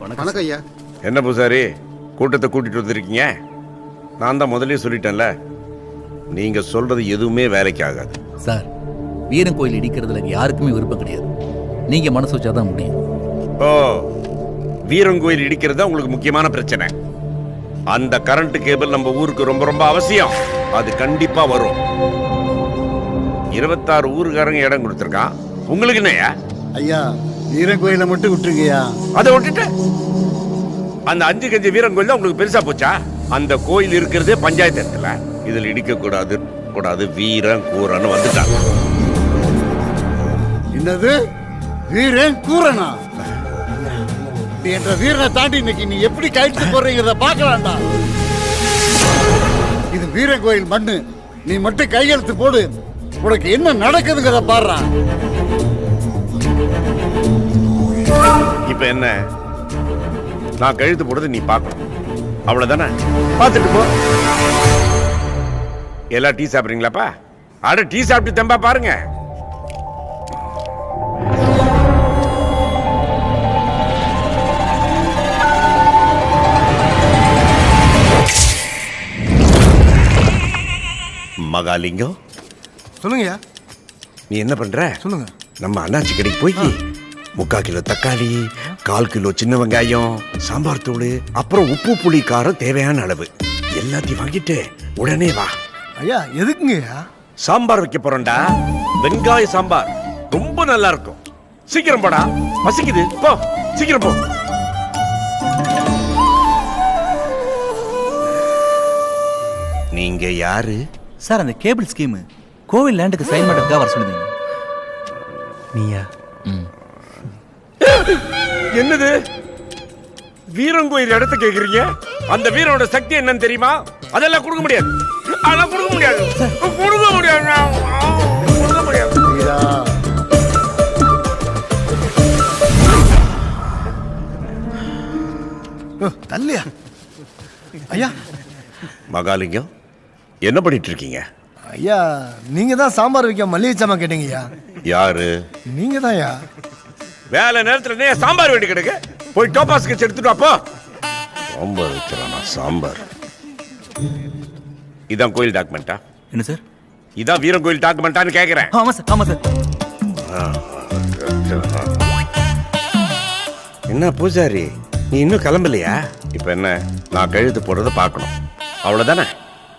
வணக்கம் ஐயா. என்ன பூசாரி? கூட்டத்தை கூட்டிட்டு வந்திருக்கீங்க? நான் தான் முதல்லயே சொல்லிட்டேன்ல. நீங்க சொல்றது எதுவுமே வேலைக்கு ஆகாது. சார் வீரன் கோயில் இடிக்கிறதுல யாருக்குமே விருப்பம் கிடையாது. நீங்க மனசு வச்சாதான் முடியும். ஓ வீரங்கோயில் இடிக்கிறது தான் உங்களுக்கு முக்கியமான பிரச்சனை. அந்த கரண்ட் கேபிள் நம்ம ஊருக்கு ரொம்ப ரொம்ப அவசியம். அது கண்டிப்பா வரும். இருபத்தாறு ஊருக்காரங்க இடம் கொடுத்துருக்கான். உங்களுக்கு என்னய்யா ஐயா வீரன் கோயிலை மட்டும் விட்டுருங்கய்யா அதை விட்டுட்டு? அந்த அஞ்சு கஞ்சி வீரன் கோயில் உங்களுக்கு பெருசா போச்சா? அந்த கோயில் இருக்கிறதே பஞ்சாயத்து இடத்துல. இதில் இடிக்க கூடாது கூடாது வீரன் கூரன்னு வந்துட்டாங்க. என்னது? வீரன் கூறனா? நீ என்ற வீரனை தாண்டி இன்னைக்கு நீ எப்படி கழித்து போறீங்கிறத பார்க்கலாம்டா. இது வீரன் கோயில் மண்ணு. நீ மட்டும் கையெழுத்து போடு. உனக்கு என்ன நடக்குதுங்கிறத பாடுறா. இப்ப என்ன? நான் கழுத்து போடுறது நீ பார்க்கணும். அவ்வளவுதானே? பார்த்துட்டு போ. எல்லாம் டீ சாப்பிடுறீங்களாப்பா? அட டீ சாப்பிட்டு தெம்பா பாருங்க. மகாலிங்கம்? சொல்லுங்கய்யா. நீ என்ன பண்ற? சொல்லுங்க. நம்ம அண்ணாச்சி கடைக்கு போய் முக்கால் கிலோ தக்காளி கால் கிலோ சின்ன வெங்காயம் சாம்பார் தூள் அப்புறம் உப்பு புளி காரம் தேவையான அளவு. எல்லாத்தையும் வாங்கிட்டு உடனே வா. ஐயா எதுக்குங்கய்யா சாம்பார் வைக்க போறோம்டா வெங்காய சாம்பார் ரொம்ப நல்லா இருக்கும் சீக்கிரம் போடா. பசிக்குது. போ சீக்கிரம் போ. நீங்க யாரு? சார் அந்த கேபிள் ஸ்கீமு கோவில் லேண்டுக்கு சைன் பண்ணுறதுக்காக வர சொல்லுங்க நீயா? என்னது? வீரங்கோயில் இடத்த கேக்குறீங்க? அந்த வீரனோட சக்தி என்னன்னு தெரியுமா? அதெல்லாம் கொடுக்க முடியாது. அதெல்லாம் கொடுக்க முடியாது. கொடுக்க முடியாது. கொடுக்க முடியாது. தள்ளியா? ஐயா. மகாலிங்கம் என்ன பண்ணிட்டு இருக்கீங்க ஐயா நீங்க தான் சாம்பார் வைக்க மல்லிகை சாமான் கேட்டீங்கய்யா. யாரு? நீங்க தான்யா வேலை நேரத்துல என்ன சாம்பார் வேண்டி கிடக்கு. போய் டோபாஸ் கட்சி எடுத்துட்டு வா, போ. சாம்பார் வைக்கிறானா சாம்பார். இதான் கோயில் டாக்குமெண்டா. என்ன சார்? இதான் வீரன் கோயில் டாக்குமெண்டான்னு கேக்குறேன். ஆமாம் சார் ஆமாம் சார். என்ன பூஜாரி நீ இன்னும் கிளம்பலையா? இப்ப என்ன? நான் கழுத்து போடுறத பார்க்கணும். அவ்வளவுதானே?